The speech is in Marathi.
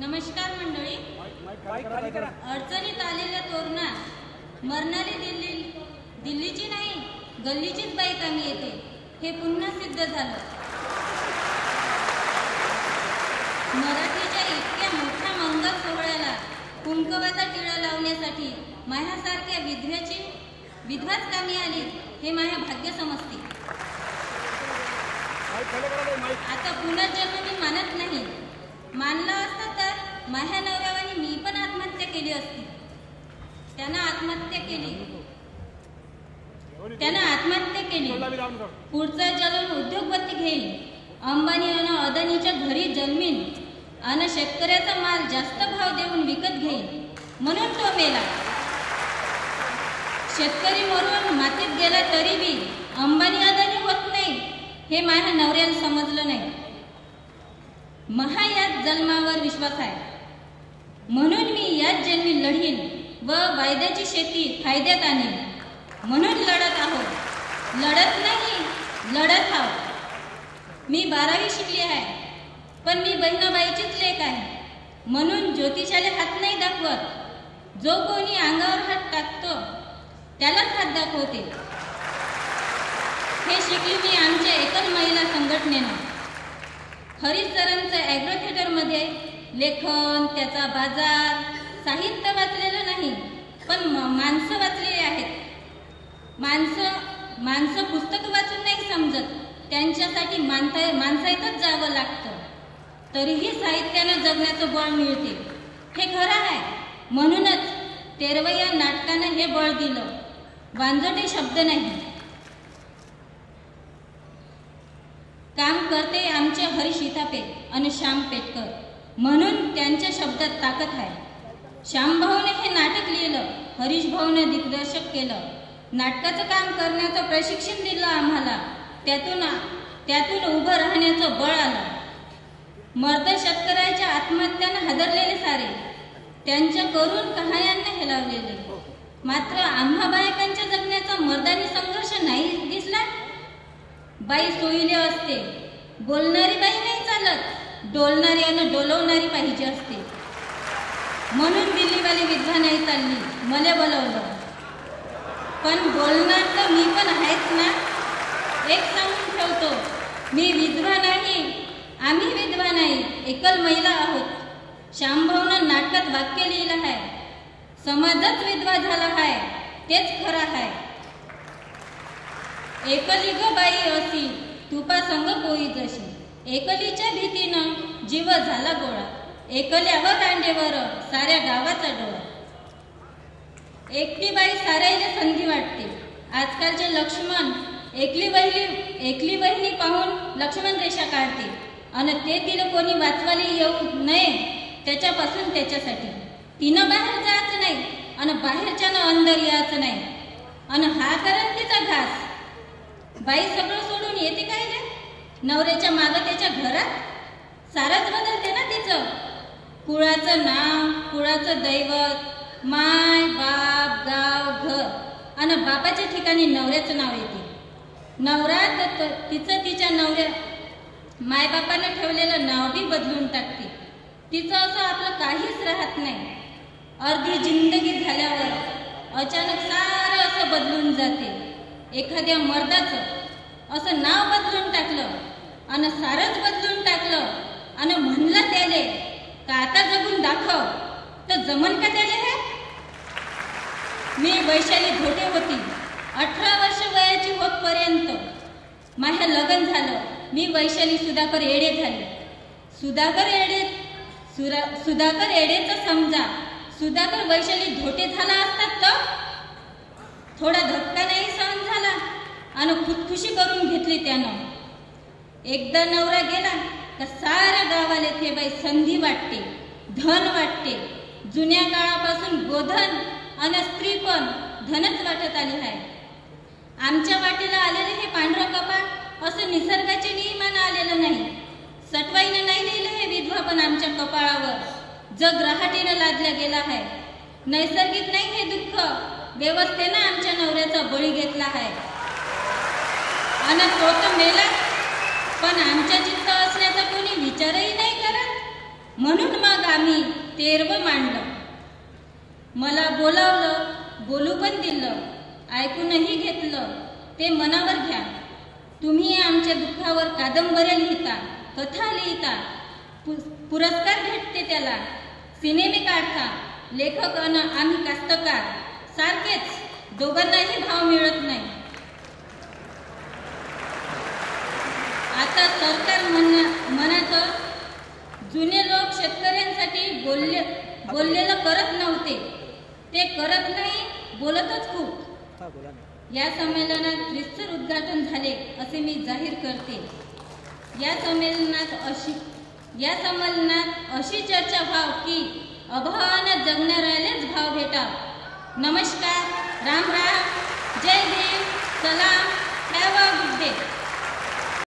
नमस्कार मंडळी. अडचणीत आलेल्या तोरणात मरणारी दिल्ली दिल्लीची नाही गल्लीचीच बाई कामी येते हे पुन्हा सिद्ध झालं. मराठीच्या इतक्या मोठ्या मंगल सोहळ्याला कुंकवाचा टिळा लावण्यासाठी माह्यासारख्या विधव्याची विधवाच कामी आली हे माया भाग्य समजते. आता पुनर्जन्म मी मानत नाही. मानला असता माझ्या नवऱ्यावानी मी पण आत्महत्या केली असती. त्यानं आत्महत्या केली. त्यानं आत्महत्या केली. पुढचा जलून उद्योगपती घेईल. अंबानी आणि अदानीच्या घरी जन्मीन. आणि शेतकऱ्याचा माल जास्त भाव देऊन विकत घेईल. म्हणून तो मेला. शेतकरी मरून मातीत गेला तरी बी अंबानी अदानी होत नाही हे माझ्या नवऱ्याला समजलं नाही. महा याच जन्मावर विश्वास आहे. म्हणून मी याच जन्मी लढीन व वायद्याची शेती फायद्यात आणीन. म्हणून लढत आहोत. लढत नाही लढत आहोत. मी बारावी शिकली आहे पण मी बहिणाबाईचीच लेख आहे. म्हणून ज्योतिषाला हात नाही दाखवत. जो कोणी अंगावर हात टाकतो त्यालाच हात दाखवते. हे शिकली मी आमच्या एकल महिला संघटनेनं. हरिश सरांचं ॲग्रो थिएटरमध्ये लेखन त्याचा बाजार साहित्य वाचलेलं नाही पण माणसं वाचलेली आहेत. माणसं माणसं पुस्तकं वाचून नाही समजत. त्यांच्यासाठी माणसा माणसाईतच जावं लागतं. तरीही साहित्यानं जगण्याचं बळ मिळते. हे खरं आहे. म्हणूनच तेरवया नाटकानं हे बळ दिलं. वांजटे शब्द नाही. काम करते आमचे हरीश इथापे आणि श्याम पेटकर म्हणून त्यांच्या शब्दात ताकद आहे. श्यामभाऊने हे नाटक लिहिलं हरीश भाऊने दिग्दर्शक केलं. नाटकाचं काम करण्याचं प्रशिक्षण दिलं आम्हाला. त्यातून त्यातून उभं राहण्याचं बळ आलं. मर्द शेतकऱ्याच्या आत्महत्यानं हादरलेले सारे. त्यांच्या करून कहाण्यांना हेलावलेले मात्र आम्हा बायकांच्या जगण्याचा मर्दानी संघर्ष नाही दिसला? बाई सोयीले असते. बोलणारी बाई नाही चालत. डोलणारी आणि डोलवणारी पाहिजे असते. म्हणून दिल्लीवाली विधवा नाही चालली मला बोलवलं. पण बोलणार तर मी पण आहेच ना? एक सांगून ठेवतो मी विधवा नाही आम्ही विधवा नाही एकल महिला आहोत. श्यामभाऊनं नाटकात वाक्य लिहिलं आहे समाजच विधवा झाला आहे तेच खरं आहे. एकली ग बाई असी तुपा संग पोई जशी. एकलीच्या भीतीनं जीव झाला गोळा. एकल्यावर हो दांडेवर साऱ्या गावाचा डोळा. एकटी बाई साऱ्याला संधी वाटते. आजकालचे लक्ष्मण एकली बहिणी एकली बहिणी पाहून लक्ष्मण रेषा काढते. आणि ते तिला कोणी वाचवायला येऊ नये त्याच्यापासून त्याच्यासाठी. तिनं बाहेर जायचं नाही आणि बाहेरच्यानं अंदर यायचं नाही. आणि हा करण तिचा घास. बाई सगळं सोडून येते काय रे? नवऱ्याच्या मागं त्याच्या घरात? सारच बदलते ना तिचं. कुळाचं नाव कुळाचं दैवत माय बाप गाव घर. आणि बापाच्या ठिकाणी नवऱ्याचं नाव येते. नवरा तर तिचं तिच्या नवऱ्या. मायबापानं ठेवलेलं नाव बी बदलून टाकते. तिचं असं आपलं काहीच राहत नाही. अर्धी जिंदगी झाल्यावर अचानक सारं असं बदलून जाते. एखाद्या मर्दाचं असं नाव बदलून टाकलं. आणि सारंच बदलून टाकलं. आणि म्हणलं त्याले का आता जगून दाखव. तर जमन का त्याले हे? मी वैशाली घोटे होती. अठरा वर्ष वयाची होतपर्यंत माझ्या लग्न झालं. मी वैशाली सुधाकर येडे झाले. सुधाकर येडे सुरा सुधाकर येडेचं समजा सुधाकर वैशाली धोटे झाला असतात तर? थोडा धक्का नाही सहन झाला. आणि खुदखुशी करून घेतली त्यानं. एकदा नवरा गेला का साऱ्या गावाला ते बाई संधी वाटते धन वाटते. जुन्या काळापासून गोधन आणि स्त्री पण धनच वाटत आली आहे. आमच्या वाटेला आलेले हे पांढरं कपाळ असं निसर्गाचे नियमानं आलेलं नाही. सटवाईनं नाही लिहिलं हे विधवा पण आमच्या कपाळावर. जग रहाटीनं लादलं गेला आहे. नैसर्गिक नाही हे दुःख व्यवस्थेनं आमच्या नवऱ्याचा बळी घेतला आहे. आणि तो तर मेला पण आमच्या चित्त असण्याचा कोणी विचारही नाही करत? म्हणून मग आम्ही तेरव मांडलं. मला बोलावलं बोलू पण दिलं ऐकूनही घेतलं. ते मनावर घ्या. तुम्ही आमच्या दुःखावर कादंबऱ्या लिहिता कथा लिहिता पु पुरस्कार भेटते त्याला. सिनेमे काढता लेखक अन आम्ही कास्तकार. सारखेच दोघांनाही भाव मिळत नाही आता सरकार म्हणा म्हणाचं जुने लोक शेतकऱ्यांसाठी बोलले बोललेलं करत नव्हते. ते करत नाही बोलतच खूप. या संमेलनात विस्तर उद्घाटन झाले असे मी जाहीर करते. या संमेलनात अशी या संमेलनात अशी चर्चा व्हाव की अभावानं जगणाऱ्यालाच भाव भेटाव. नमस्कार राम राम जय भीम सलाम हॅव अ गुड डे